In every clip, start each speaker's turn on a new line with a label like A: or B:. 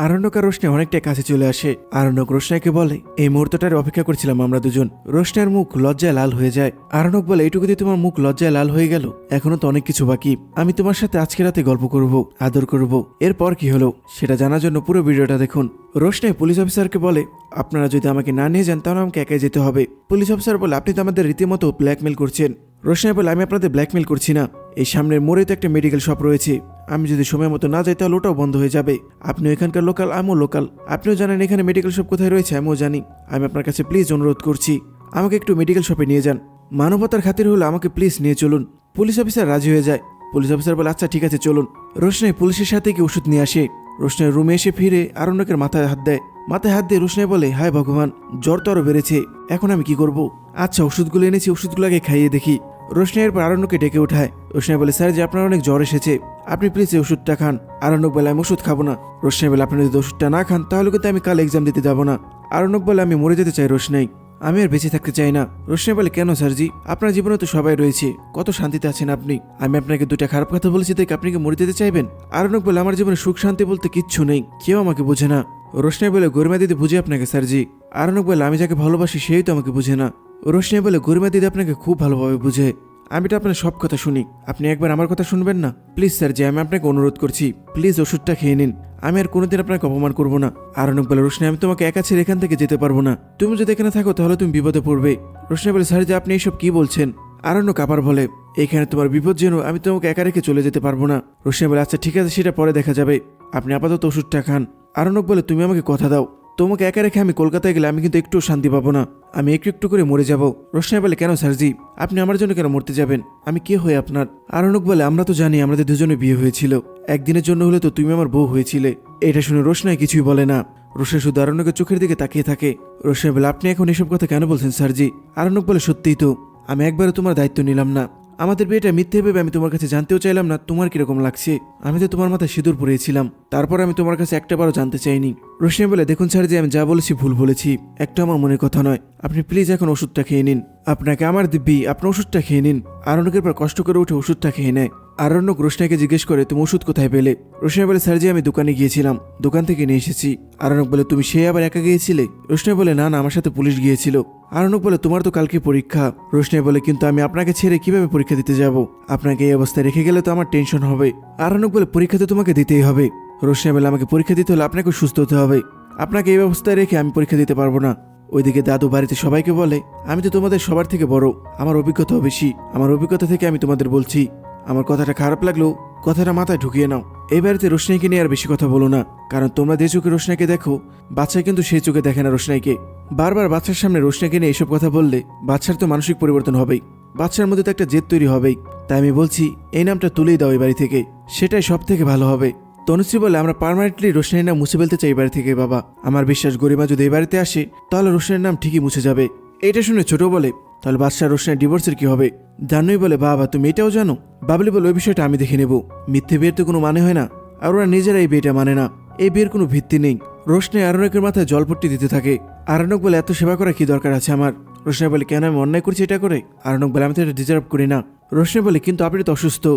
A: আরণ্যক আর রোশনাই অনেকটা কাছে চলে আসে। আরণ্যক রোশনাইকে বলে, এই মুহূর্তটার অপেক্ষা করছিলাম আমরা দুজন। রোশনাইয়ের মুখ লজ্জায় লাল হয়ে যায়। আরণ্যক বলে এইটুকুতে তোমার মুখ লজ্জায় লাল হয়ে গেল। এখনও তো অনেক কিছু বাকি। আমি তোমার সাথে আজকে রাতে গল্প করব, আদর করব। এরপর কি হলো, সেটা জানার জন্য পুরো ভিডিওটা দেখুন। রোশনাই পুলিশ অফিসারকে বলে, আপনারা যদি আমাকে না নিয়ে যান, তাহলে আমাকে একাই যেতে হবে। পুলিশ অফিসার বলে, আপনি তো আমাদের রীতিমতো ব্ল্যাকমেল করছেন। রোশনাই বলে, আমি আপনাদের ব্ল্যাকমেল করছি না। এই সামনের মোড়ে তো একটা মেডিকেল শপ রয়েছে। আমি যদি সময় মতো না যাই, তাহলে ওটাও বন্ধ হয়ে যাবে। আপনি এখানকার লোকাল আমিও লোকাল আপনিও জানেন এখানে মেডিকেল শপ কোথায় রয়েছে, আমিও জানি। আমি আপনার কাছে প্লিজ অনুরোধ করছি, আমাকে একটু মেডিকেল শপে নিয়ে যান। মানবতার খাতির হলে আমাকে প্লিজ নিয়ে চলুন। পুলিশ অফিসার রাজি হয়ে যায়। পুলিশ অফিসার বলে আচ্ছা ঠিক আছে, চলুন। রোশনাই পুলিশের সাথে কি ওষুধ নিয়ে আসে। রোশনাই রুমে এসে ফিরে আরণ্যকের মাথায় হাত দেয়। মাথায় হাত দিয়ে রোশনাই বলে, হায় ভগবান, জ্বর তো আরও বেড়েছে। এখন আমি কি করব? আচ্ছা ওষুধগুলো এনেছি, ওষুধগুলো আগে খাইয়ে দেখি। রোশনাইয়ের পর আরণ্যকে ডেকে ওঠায় রোশনাই বলে, স্যার, যে আপনার অনেক জ্বর এসেছে, আপনি প্লিজ এই ওষুধটা খান। আরণ্যক বলে, আমি ওষুধ খাব না। রোশনাই বলে, আপনি যদি ওষুধটা না খান, তাহলে কিন্তু আমি কাল এক্সাম দিতে যাব না। আরণ্যক বলে, আমি মরে যেতে চাই রোশনাই। আমি আর বেঁচে থাকতে চাই না। রোশনাই বলে, কেন স্যারজি আপনার জীবনে তো সবাই রয়েছে। কত শান্তিতে আছেন আপনি। আমি আপনাকে দুটা খারাপ কথা বলেছি, তাই আপনি কি মরে যেতে চাইবেন? আরণ্যক বলে, আমার জীবনে সুখ, শান্তি বলতে কিচ্ছু নেই। কেউ আমাকে বোঝে না। রোশনাই বলে গরিমা দিদি বুঝে আপনাকে স্যারজি আরণ্যক বলে, আমি যাকে ভালোবাসি সেই তো আমাকে বুঝে না। রোশনাই বলে, গরিমা দিদি আপনাকে খুব ভালোভাবে বুঝে। আমি তো আপনার সব কথা শুনি। আপনি একবার আমার কথা শুনবেন না? প্লিজ স্যার, যে আমি আপনাকে অনুরোধ করছি, প্লিজ ওষুধটা খেয়ে নিন। আমি আর কোনোদিন আপনাকে অপমান করব না। আর অনেক বলে, রোশনি, আমি তোমাকে একা ছেড়ে এখান থেকে যেতে পারব না। তুমি যদি এখানে থাকো, তাহলে তুমি বিপদে পড়বে। রোশনি বলে, স্যার, যে আপনি এইসব কি বলছেন? আরণ্যক আবার বলে, এখানে তোমার বিপদ যেন আমি তোমাকে একা রেখে চলে যেতে পারব না। রোশনি বলে আচ্ছা ঠিক আছে, সেটা পরে দেখা যাবে। আপনি আপাতত ওষুধটা খান। আরণ্যক বলে, তুমি আমাকে কথা দাও। তোমাকে একা রেখে আমি কলকাতায় গেলে আমি কিন্তু একটু শান্তি পাবো না। আমি একটু একটু করে মরে যাব। রোশনাই বলে, কেন স্যারজি? আপনি আমার জন্য কেন মরতে যাবেন? আমি কে হয়ে আপনার? আরণক বলে, আমরা তো জানি আমাদের দুজনে বিয়ে হয়েছিল। একদিনের জন্য হলে তো তুমি আমার বউ হয়েছিলে। এটা শুনে রোশনাই কিছুই বলে না। রোশনাই শুধু আরণ্যকের চোখের দিকে তাকিয়ে থাকে। রোশনাই বলে, আপনি এখন এসব কথা কেন বলছেন স্যারজি? আরণ্যক বলে, সত্যিই তো। আমি একবারও তোমার দায়িত্ব নিলাম না। আমাদের বিয়েটা মিথ্যে ভেবে আমি তোমার কাছে জানতেও চাইলাম না তোমার কীরকম লাগছে। আমি তো তোমার মাথায় সিঁদুর পরিয়েছিলাম তারপর আমি তোমার কাছে একটাবারও জানতে চাইনি। রোশনি বলে, দেখুন স্যার যে আমি যা বলেছি ভুল বলেছি। একটা আমার মনের কথা নয়। আপনি প্লিজ এখন ওষুধটা খেয়ে নিন। আপনাকে আমার দিব্যি আপনার ওষুধটা খেয়ে নিন। আরণ্যকের পর কষ্ট করে উঠে ওষুধটা খেয়ে নেয়। আরণ্যক রোশনাইকে জিজ্ঞেস করে, তুমি ওষুধ কোথায় পেলে? রোশনাই বলে, স্যার যে আমি দোকানে গিয়েছিলাম। দোকান থেকে নিয়ে এসেছি। আরণ্যক বলে, তুমি সে আবার একা গিয়েছিলে? রোশনাই বলে, না না, আমার সাথে পুলিশ গিয়েছিল। আরণ্যক বলে, তোমার তো কালকে পরীক্ষা। রোশনাই বলে, কিন্তু আমি আপনাকে ছেড়ে কীভাবে পরীক্ষা দিতে যাব? আপনাকে এই অবস্থায় রেখে গেলে তো আমার টেনশন হবে। আরণ্যক বলে, পরীক্ষা তো তোমাকে দিতেই হবে। রোশনাই বলে, আমাকে পরীক্ষা দিতে হলে আপনাকে সুস্থ হতে হবে। আপনাকে এই অবস্থায় রেখে আমি পরীক্ষা দিতে পারব না। ওইদিকে দাদু বাড়িতে সবাইকে বলে, আমি তো তোমাদের সবার থেকে বড়। আমার অভিজ্ঞতাও বেশি। আমার অভিজ্ঞতা থেকে আমি তোমাদের বলছি। আমার কথাটা খারাপ লাগলেও কথাটা মাথায় ঢুকিয়ে নাও। এই বাড়িতে রোশনাইকে নিয়ে আর বেশি কথা বলো না, কারণ তোমরা যে চোখে রোশনাইকে দেখো বাচ্চা কিন্তু সেই চোখে দেখে না রোশনাইকে। বারবার বাচ্চার সামনে রোশনাইকে নিয়ে এসব কথা বললে বাচ্চার তো মানসিক পরিবর্তন হবেই। বাচ্চার মধ্যে তো একটা জেদ তৈরি হবেই। তাই আমি বলছি, এই নামটা তুলেই দাও এই বাড়ি থেকে। সেটাই সব থেকে ভালো হবে। তনুশ্রী বলে, আমরা পার্মানেন্টলি রোশনাইয়ের নাম মুছে ফেলতে চাই বাড়ি থেকে, বাবা। আমার বিশ্বাস, গরিমা যদি এই বাড়িতে আসে, তাহলে রোশনাইয়ের নাম ঠিকই মুছে যাবে। এটা শুনে ছোট বলে তাহলে বাদশাহ রোশনের ডিভোর্সের কি হবে? জানোই বলে, বাবা, তুমি এটাও জানো। বাবলি বলে, ওই বিষয়টা আমি দেখে নেব। মিথ্যে বিয়ের তো কোনো মানে হয় না। আর ওরা নিজেরা এই বিয়েটা মানে না। এই বিয়ের কোনো ভিত্তি নেই। রোশনে আরণকের মাথায় জলপট্টি দিতে থাকে। আরণক বলে, এত সেবা করা কি দরকার আছে আমার? রোশনে বলে, কেন আমি অন্যায় করছি এটা করে? আরণক বলে, আমি তো এটা ডিজার্ভ করি না। রোশনে বলে, কিন্তু আপনি তো অসুস্থ।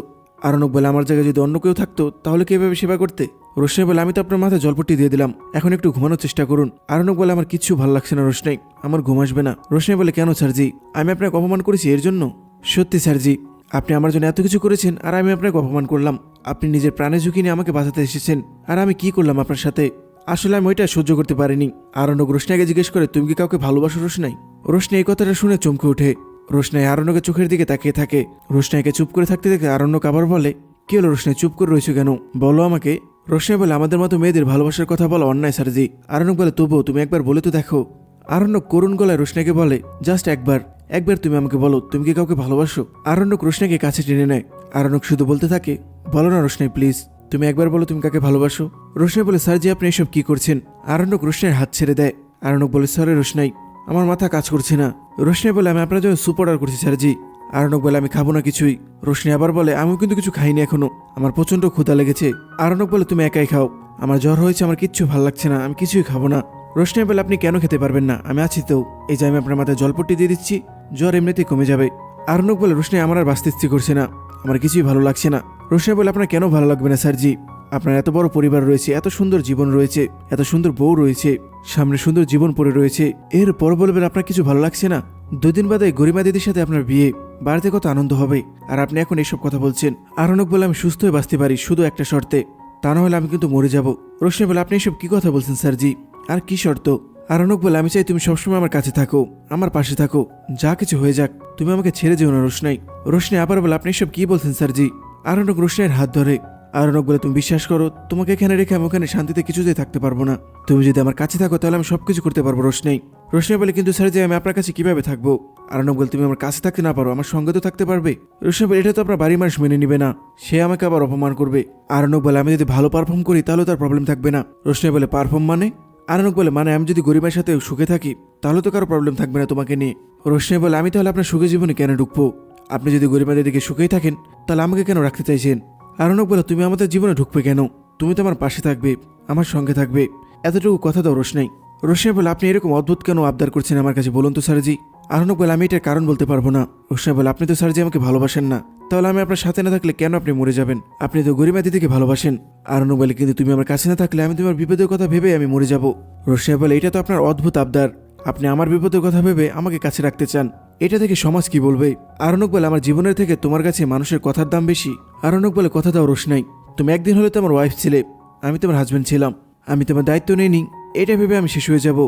A: আরণক বলে আমার জায়গায় যদি অন্য কেউ থাকতো, তাহলে কীভাবে সেবা করতে? রোশনাই বলে, আমি তো আপনার মাথায় জলপট্টি দিয়ে দিলাম। এখন একটু ঘুমানোর চেষ্টা করুন। আরণক বলে, আমার কিচ্ছু ভালো লাগছে না রোশনাই। আমার ঘুম আসবে না। রোশনাই বলে, কেন স্যারজি? আমি আপনাকে অপমান করেছি এর জন্য? সত্যি স্যারজি, আপনি আমার জন্য এত কিছু করেছেন আর আমি আপনাকে অপমান করলাম। আপনি নিজের প্রাণে ঝুঁকি নিয়ে আমাকে বাঁচাতে এসেছেন। আর আমি কি করলাম আপনার সাথে? আসলে আমি ওইটা সহ্য করতে পারিনি। আরণক রোশনাইকে জিজ্ঞেস করে, তুমি কি কাউকে ভালোবাসো রোশনাই? রোশনাই এই কথাটা শুনে চমকে ওঠে। রোশনাই আরণ্যকে চোখের দিকে তাকিয়ে থাকে। রোশনাইকে চুপ করে থাকতে দেখে আরণ্যক আবার বলে, কি হলো রোশনাই, চুপ করে রয়েছে কেন? বলো আমাকে। রোশনাই বলে, আমাদের মতো মেয়েদের ভালোবাসার কথা বলো অন্যায়, স্যারজি। আরণ্যক বলে, তবুও তুমি একবার বলে তো দেখো। আরণ্যক করুণ গলায় রোশনাইকে বলে, জাস্ট একবার একবার তুমি আমাকে বলো, তুমি কি কাউকে ভালোবাসো? আরণ্যক রোশনাইকে কাছে টেনে নেয়। আরণ্যক শুধু বলতে থাকে, বলো না রোশনাই, প্লিজ, তুমি একবার বলো তুমি কাকে ভালোবাসো? রোশনাই বলে স্যার জি আপনি এসব কি করছেন? আরণ্যক রোশনাইয়ের হাত ছেড়ে দেয়। আরণ্যক বলে, সরে রোশনাই আমার মাথা কাজ করছে না। রোশনাই বলে, আমি আপনার জন্য সুপ অর্ডার করছি স্যার জি আরণক বলে, আমি খাব না কিছুই। রোশনি আবার বলে, আমিও কিন্তু কিছু খাইনি এখনও। আমার প্রচণ্ড ক্ষুধা লেগেছে। আরণক বলে, তুমি একাই খাও। আমার জ্বর হয়েছে, আমার কিচ্ছু ভালো লাগছে না, আমি কিছুই খাব না। রোশনি বলে, আপনি কেন খেতে পারবেন না? আমি আছি তো। এই যে আমি আপনার মাথায় জলপট্টি দিয়ে দিচ্ছি, জ্বর এমনিতেই কমে যাবে। আরণক বলে, রোশনি, আমার আর বাঁচতে ইচ্ছে করছে না। আমার কিছুই ভালো লাগছে না। রোশনাই বলে, আপনার কেন ভালো লাগবে না, স্যারজি? আপনার এত বড় পরিবার রয়েছে, এত সুন্দর জীবন রয়েছে, এত সুন্দর বউ রয়েছে। সামনে সুন্দর জীবন পড়ে রয়েছে। এর পর বলবেন আপনার কিছু ভালো লাগছে না? দুদিন বাদে গরিমা দিদির সাথে আপনার বিয়ে। বাড়িতে কত আনন্দ হবে। আর আপনি এখন এইসব কথা বলছেন। আরণক বলে আমি সুস্থ হয়ে বাঁচতে পারি, শুধু একটা শর্তে। তা না হলে আমি কিন্তু মরে যাব। রোশনি বলে, আপনি এসব কি কথা বলছেন, স্যারজি? আর কি শর্ত? আরণক বলে, আমি চাই তুমি সবসময় আমার কাছে থাকো, আমার পাশে থাকো। যা কিছু হয়ে যাক, তুমি আমাকে ছেড়ে যেও না রোশনাই রোশনি আবার বলে, আপনি এসব কি বলছেন, স্যারজি? আরণক রোশনাইয়ের হাত ধরে। আরণক বলে তুমি বিশ্বাস করো, তোমাকে এখানে রেখে আমি ওখানে শান্তিতে কিছুতেই থাকতে পারব না। তুমি যদি আমার কাছে থাকো তাহলে আমি সবকিছু করতে পারব রোশনাই। রোশনাই বলে, কিন্তু স্যার, যে আমি আপনার কাছে কীভাবে থাকব? আরণক বলে তুমি আমার কাছে থাকতে না পারো, আমার সঙ্গে তো থাকতে পারবে? রোশনাই বলে, এটা তো আপনার বাড়ির মানুষ মেনে নিবে না। সে আমাকে আবার অপমান করবে। আরণক বলে, আমি যদি ভালো পারফর্ম করি তাহলে তার প্রবলেম থাকবে না। রোশনাই বলে পারফর্ম মানে? আরণক বলে মানে আমি যদি গরিবের সাথে সুখে থাকি, তাহলে তো কারও প্রবলেম থাকবে না তোমাকে নিয়ে। রোশনাই বলে, আমি তাহলে আপনার সুখে জীবনে কেন ঢুকবো? আপনি যদি গরিবাদের দিকে সুখেই থাকেন, তাহলে আমাকে কেন রাখতে চাইছেন? আরণক বলে, তুমি আমাদের জীবনে ঢুকবে কেন? তুমি তো আমার পাশে থাকবে, আমার সঙ্গে থাকবে। এতটুকু কথা দাও রোশনাই রোশনাই বলে, আপনি এরকম অদ্ভুত কেন আবদার করছেন আমার কাছে? বলুন তো স্যারজি। আরণক বলে, আমি এটার কারণ বলতে পারব না। রোশনাই বলে, আপনি তো স্যারজি আমাকে ভালোবাসেন না। তাহলে আমি আপনার সাথে না থাকলে কেন আপনি মরে যাবেন? আপনি তো গরিমা দিদিকে ভালোবাসেন। আরণক বলে, কিন্তু তুমি আমার কাছে না থাকলে আমি তোমার বিপদের কথা ভেবে আমি মরে যাব। রোশনাই বলে, এটা তো আপনার অদ্ভুত আবদার। আপনি আমার বিপদের কথা ভেবে আমাকে কাছে রাখতে চান। এটা থেকে সমাজ কি বলবে? আরণক বলে, আমার জীবনের থেকে তোমার কাছে মানুষের কথার দাম বেশি। আরণক বলে কথা দাও রোশনাই তুমি একদিন হলে তো আমার ওয়াইফ ছিলে, আমি তোমার হাজব্যান্ড ছিলাম। আমি তোমার দায়িত্ব নিইনি, এটা ভেবে আমি শেষ হয়ে যাব।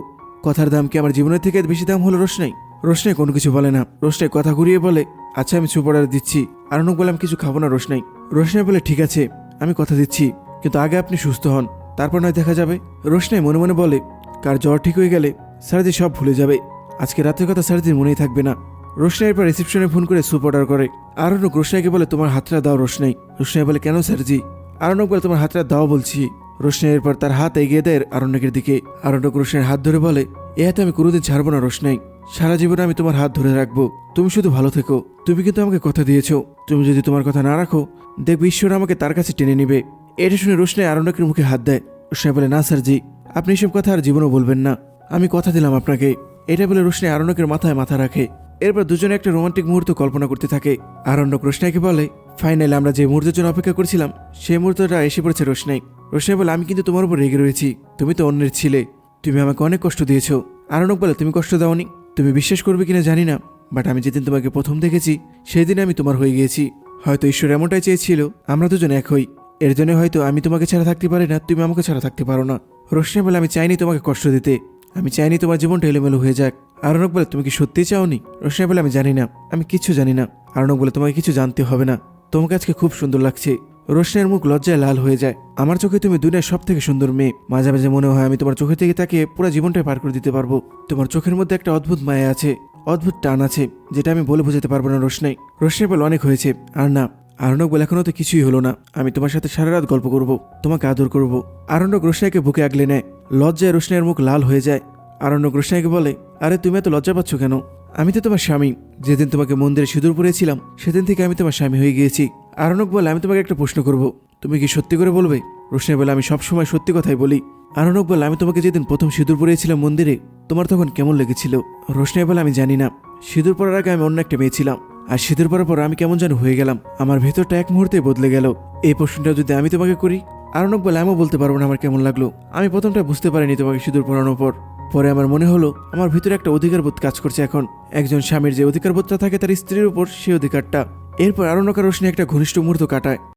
A: কথার দাম কি আমার জীবনের থেকে বেশি দাম হলো রোশনাই রোশনাই কোনো কিছু বলে না। রোশনাই কথা ঘুরিয়ে বলে আচ্ছা আমি সুপ অর্ডার দিচ্ছি। আরণক বলে আমি কিছু খাব না রোশনাই রোশনাই বলে, ঠিক আছে, আমি কথা দিচ্ছি। কিন্তু আগে আপনি সুস্থ হন। তারপর নয় দেখা যাবে। রোশনাই মনে মনে বলে, কার জ্বর ঠিক হয়ে গেলে সারাদি সব ভুলে যাবে। আজকে রাতের কথা সারাদিন মনেই থাকবে না। রোশনাইয়ের পর রিসেপশনে ফোন করে স্যুপ অর্ডার করে। আরণক রোশনাইকে বলে, তোমার হাতটা দাও রোশনাই। রোশনাই বলে, কেন স্যারজি? আরণক বলে, তোমার হাতটা দাও বলছি। রোশনাইয়ের পর তার হাত এগিয়ে দেয় আরণ্যকের দিকে। আরণ্যক রোশনাইয়ের হাত ধরে বলে, এ হাতে আমি কোনোদিন ছাড়বো না রোশনাই। সারা জীবনে আমি তোমার হাত ধরে রাখব। তুমি শুধু ভালো থেকো। তুমি কিন্তু আমাকে কথা দিয়েছ। তুমি যদি তোমার কথা না রাখো, দেখবে ঈশ্বর আমাকে তার কাছে টেনে নিবে। এটা শুনে রোশনাই আরণ্যকের মুখে হাত দেয়। রোশনাই বলে, না স্যারজি, আপনি এসব কথা আর জীবনও বলবেন না। আমি কথা দিলাম আপনাকে। এটা বলে রোশনাই আরণ্যকের মাথায় মাথা রাখে। এরপর দুজনে একটা রোমান্টিক মুহূর্ত কল্পনা করতে থাকে। আরণ্যক রোশনাইকে বলে ফাইনালি আমরা যে মুহূর্তের জন্য অপেক্ষা করছিলাম, সেই মুহূর্তটা এসে পড়েছে রোশনাই রোশনাই বলে, আমি কিন্তু তোমার উপর রেগে রয়েছি। তুমি তো অন্যের ছিলে। তুমি আমাকে অনেক কষ্ট দিয়েছ। আরণক বলে, তুমি কষ্ট দাওনি। তুমি বিশ্বাস করবে কিনা জানি না বাট আমি যেদিন তোমাকে প্রথম দেখেছি সেই দিনে আমি তোমার হয়ে গিয়েছি। হয়তো ঈশ্বর এমনটাই চেয়েছিল, আমরা দুজন এক হই। এর জন্য হয়তো আমি তোমাকে ছাড়া থাকতে পারি না, তুমি আমাকে ছাড়া থাকতে পারো না। রোশনাই বলে, আমি চাইনি তোমাকে কষ্ট দিতে। আমি চাইনি তোমার জীবনটা এলোমেলো হয়ে যাক। আরণক বলে, তুমি কি সত্যিই চাওনি? রোশনাই বলে, আমি জানি না। আমি কিচ্ছু জানি না। আরণক বলে, তোমাকে কিছু জানতে হবে না। তোমাকে আজকে খুব সুন্দর লাগছে। রোশনের মুখ লজ্জায় লাল হয়ে যায়। আমার চোখে তুমি দুনিয়ার সব থেকে সুন্দর মেয়ে। মাঝে মাঝে মনে হয় আমি তোমার চোখের থেকে তাকিয়ে পুরো জীবনটাই পার করে দিতে পারব। তোমার চোখের মধ্যে একটা অদ্ভুত মায়া আছে, অদ্ভুত টান আছে, যেটা আমি বলে বোঝাতে পারব না রোশনাই। রোশনাই বলে, অনেক হয়েছে। আর না আরণক বলে এখনও তো কিছুই হলো না। আমি তোমার সাথে সারা রাত গল্প করব। তোমাকে আদর করব। আরণক রোশনাইকে বুকে আগলে নেয়। লজ্জায় রোশনাইয়ের মুখ লাল হয়ে যায়। আরণ্যক রোশনাইকে বলে, আরে, তুমি এত লজ্জা পাচ্ছ কেন? আমি তো তোমার স্বামী। যেদিন তোমাকে মন্দিরে সিঁদুর পরেছিলাম সেদিন থেকে আমি তোমার স্বামী হয়ে গিয়েছি। আরণক বলে, আমি তোমাকে একটা প্রশ্ন করব। তুমি কি সত্যি করে বলবে? রোশনাই বলে, আমি সবসময় সত্যি কথাই বলি। আরণক বলে, আমি তোমাকে যেদিন প্রথম সিঁদুর পরিয়েছিলাম মন্দিরে, তোমার তখন কেমন লেগেছিল? রোশনাই বলে, আমি জানি না। সিঁদুর পরার আগে আমি অন্য একটা মেয়ে ছিলাম। আর সিঁদুর পরার পর আমি কেমন যেন হয়ে গেলাম। আমার ভেতরটা এক মুহূর্তে বদলে গেল। এই প্রশ্নটা যদি আমি তোমাকে করি আরণক বলে, আমিও বলতে পারব না আমার কেমন লাগল। আমি প্রথমটা বুঝতে পারিনি তোমাকে সিঁদুর পরানোর পর। পরে আমার মনে হলো, আমার ভিতরে একটা অধিকারবোধ কাজ করছে এখন। একজন স্বামীর যে অধিকার বোধটা থাকে, তার স্ত্রীর উপর সেই অধিকারটা। এরপর আরণ্যকার রোশনি একটা ঘনিষ্ঠ মুহূর্ত কাটায়।